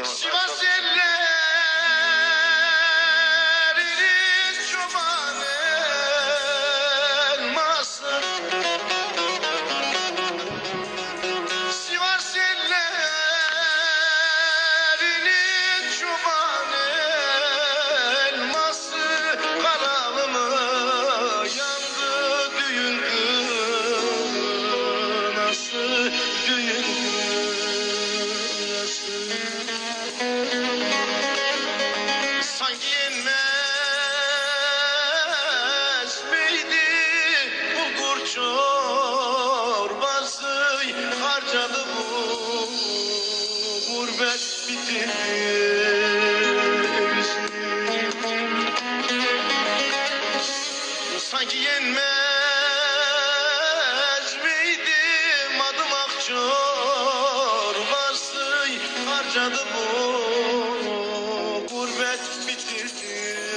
They Sanki yenmez miydim? Adım akçor Varsın harcadı bu gurbet bitirdim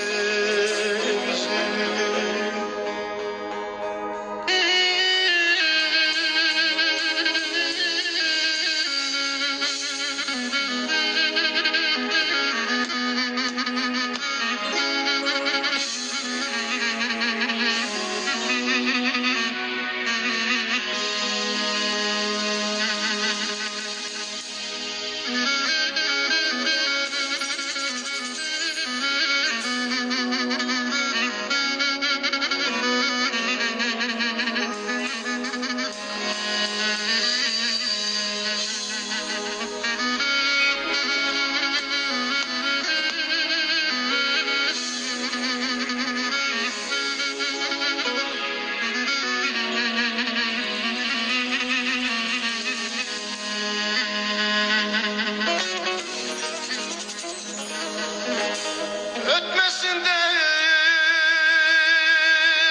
Ötmesin de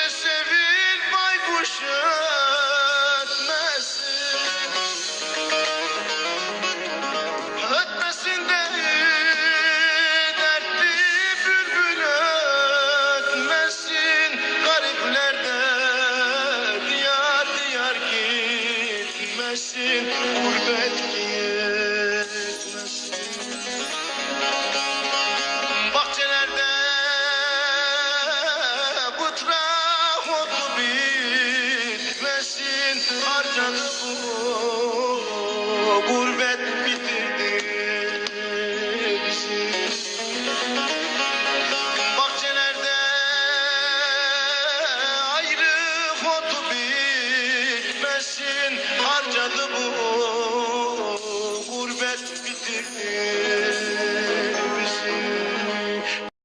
sevil baykuş ötmesin de dertli bülbül ötmesin Garipler diyar diyar gitmesin. Gurbet